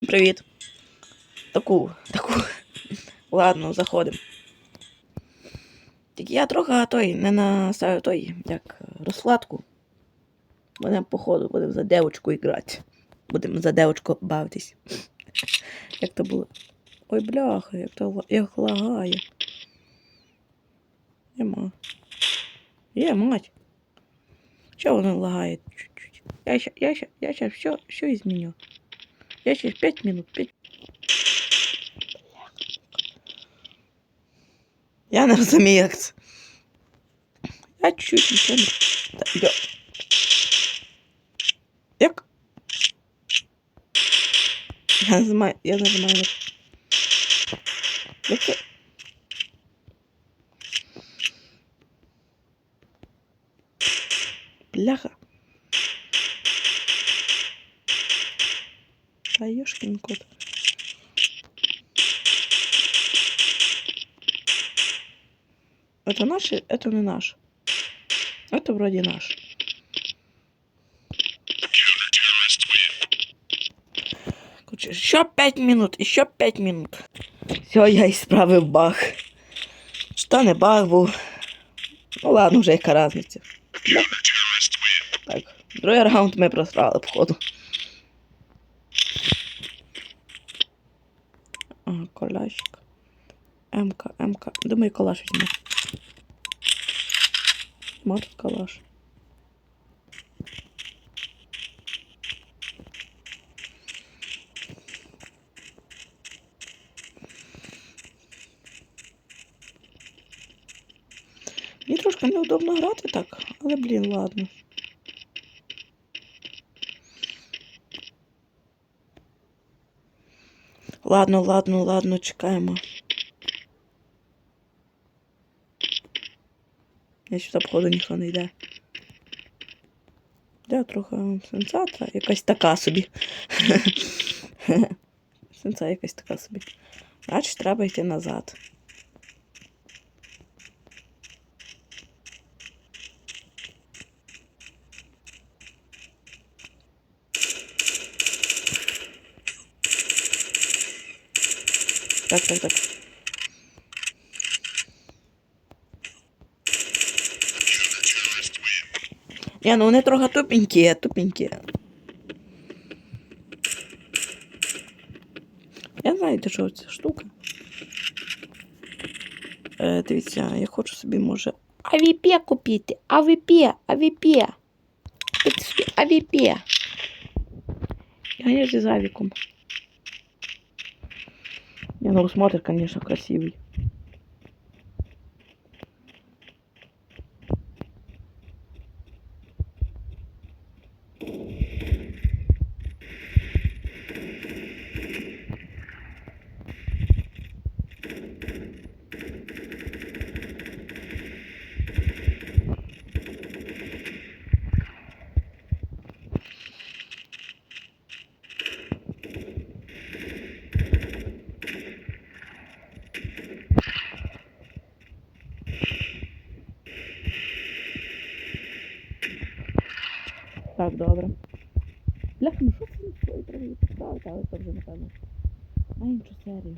Привіт. Таку, таку. Ладно, заходимо. Тільки я трохи той, не наставив той, як розкладку. Будемо, походу, будемо за девочку грати. Будемо за девочку бавитись. Як то було? Ой, бляха, як то як лагає. Нема. Є, мать. Що воно лагає чуть-чуть? Я ща, я ща, я ща все, все изменю. Я через 5 минут, 5 Я не розумію, як це. Я чуть нічого не. Та, йо. Як? Я нажимаю, я нажимаю. на- Як це? Бляха. Та ёшкин кот. Это наш, и это не наш. Это вроде наш. Короче, еще пять минут, еще пять минут. Все, я исправив баг. Що не баг був. Ну ладно, вже яка разниця. Да. Так, другий раунд ми просрали, походу. Ага, колящик. МК, МК. Думаю, калаш візьме. Нема калаш. Мені трошки неудобно грати так, але блін, ладно. Ладно, ладно, ладно, чекаємо. Я сюди, походу, ніхто не йде. Да, трохи сенсата, якась така собі. Сенса якась така собі. Значить, треба йти назад. Так, так, так. Не, ну вони трохи тупенькі, тупенькі. Я знаєте, що це штука. Е, дивіться, я хочу собі, може. АВП купити. АВП, АВП. Купити собі АВП. Я не з авіком. Не, ну смотрит, конечно, красивый. Так, добре. Бляха, ну що це не свої Треба поставити, але це вже напевно. На іншу серію.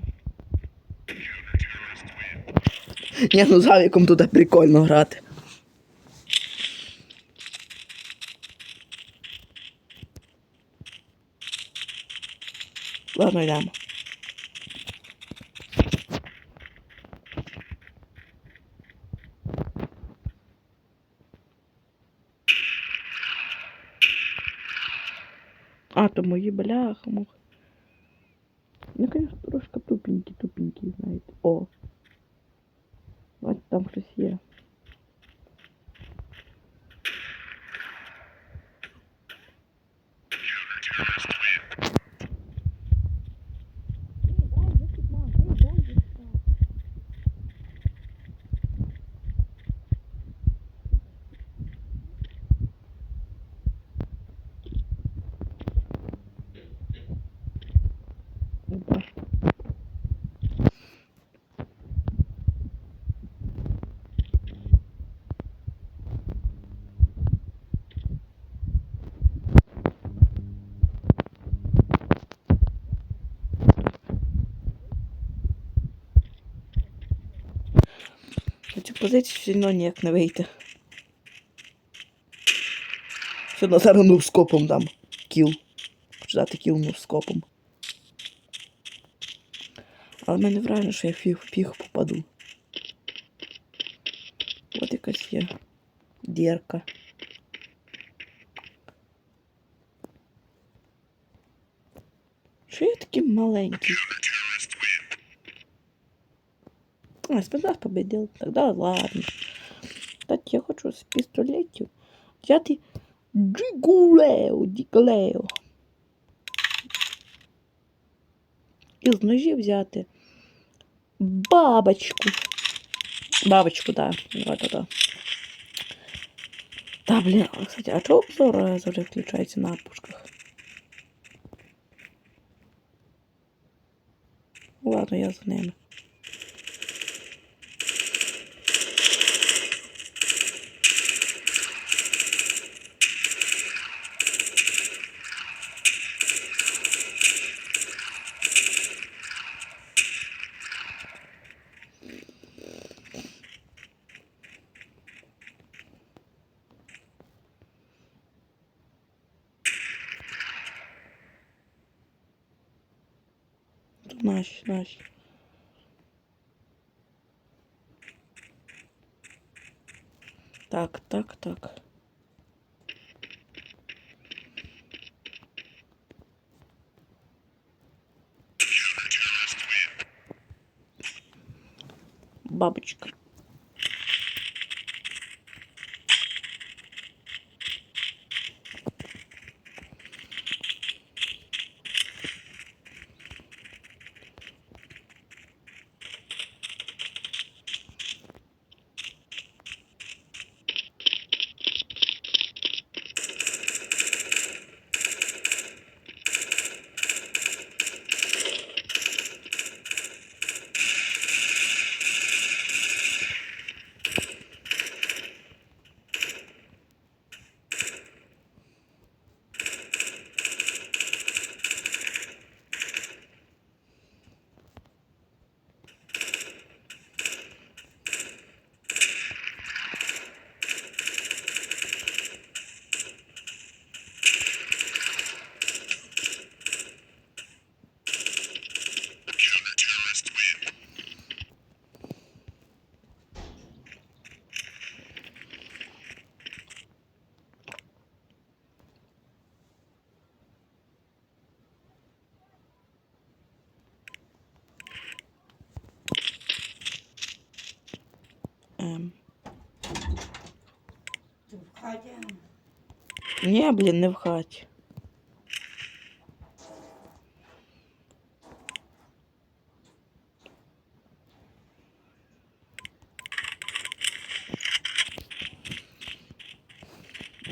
Ні, ну з Авіком тут прикольно грати. Ладно, йдемо. А, то мої бляха, муха. Ну, конечно, трошки тупенькі, тупенькі, знаєте. О. Ось там щось є. Да. Позицію все одно ніяк не вийти. Все одно зараз ну скопом дам. Кіл. Хочу дати кіл нувскопом. Але в мене враження, що я фіг, фіг попаду. От якась є дірка. Що я такий маленький? А, спецназ победил. Тогда ладно. Кстати, я хочу з пістолетів взяти Джигулео, Діглео. І з ножів взяти бабочку. Бабочку, да. Вот это. Да, блин, а, кстати, а чого обзор завжди включається на пушках? Ладно, я за ними. Наші, наші. Так, так, так. Бабочка. Ем. Ти в хаті? Ні, блін, не в хаті.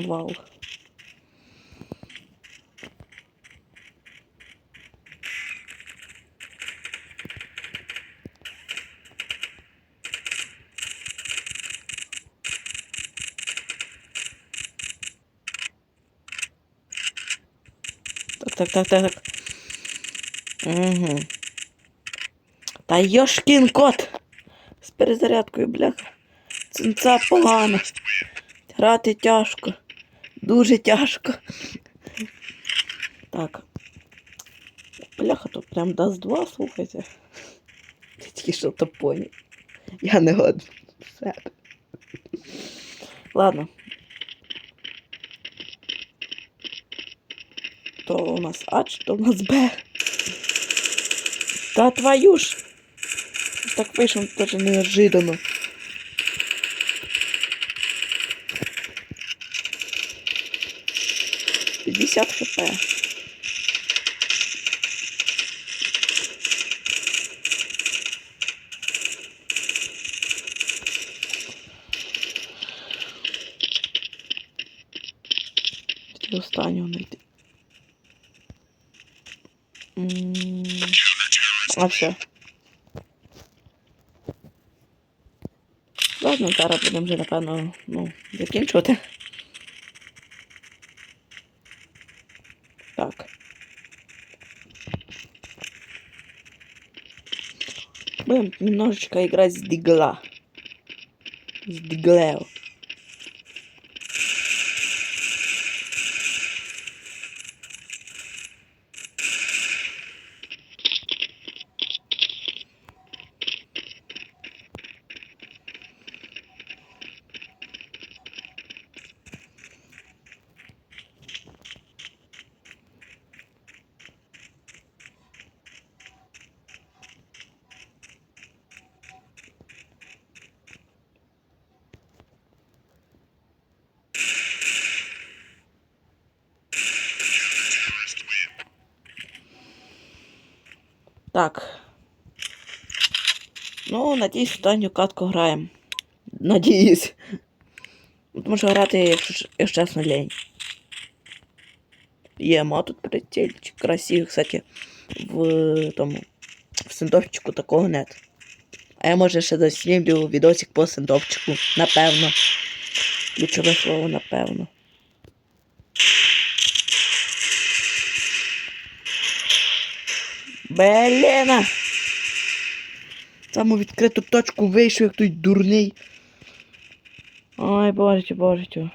Вау. Так, так, так, так. Угу. Та йошкін кот! З перезарядкою, бляха. Цинца погано. Грати тяжко. Дуже тяжко. Так. Бляха, тут прям даст два, слухайте. Ти тільки що то поняв. Я не годен. Все. Ладно. То у нас А, чи то у нас Б. Та твою ж. Так вийшло дуже неожиданно. Пятьдесят хп. А все. Ладно, зараз будемо вже, напевно, ну, закінчувати. Так. Будем немножечко играть с дигла. З Діглео. Так. Ну, надіюсь, останню катку граємо. Надіюсь. Тому що грати, якщо, чесно, лень. Є ма тут прицільчик красивий, кстати, в тому. В сендовчику такого нет. А я може ще заснімлю відосик по сендовчику, напевно. Ключове слово, напевно. Белена! Саму відкриту точку вийшов, як той дурний. Ой, божечко, божечко.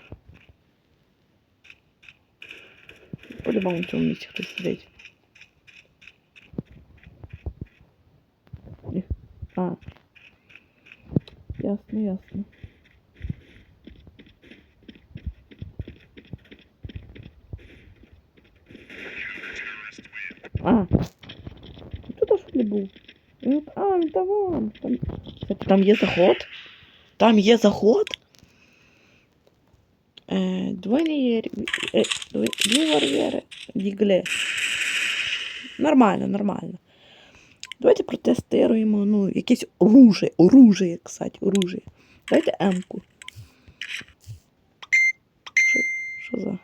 По-любому в цьому місці хтось сидить. А. Ясно, ясно. А. Був. Він- А, він там вон. Там... Там є заход. Там є заход. Е, двойні. Е, дві-. Нормально, нормально. Давайте протестируємо, ну, якесь оружие, оружие, кстати, оружие. Давайте М-ку. Що, за?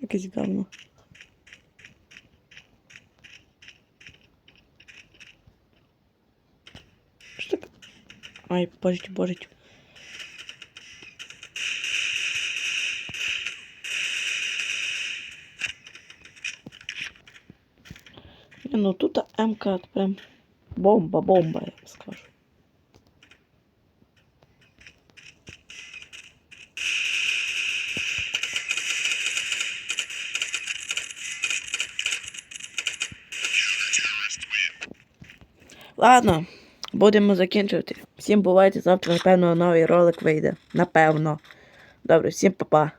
Якесь говно. Ай, божить, божить. Не, ну тут МК прям бомба, бомба, я б скажу. Ладно, будемо закінчувати. Всім бувайте, завтра, напевно, новий ролик вийде. Напевно. Добре, всім па-па.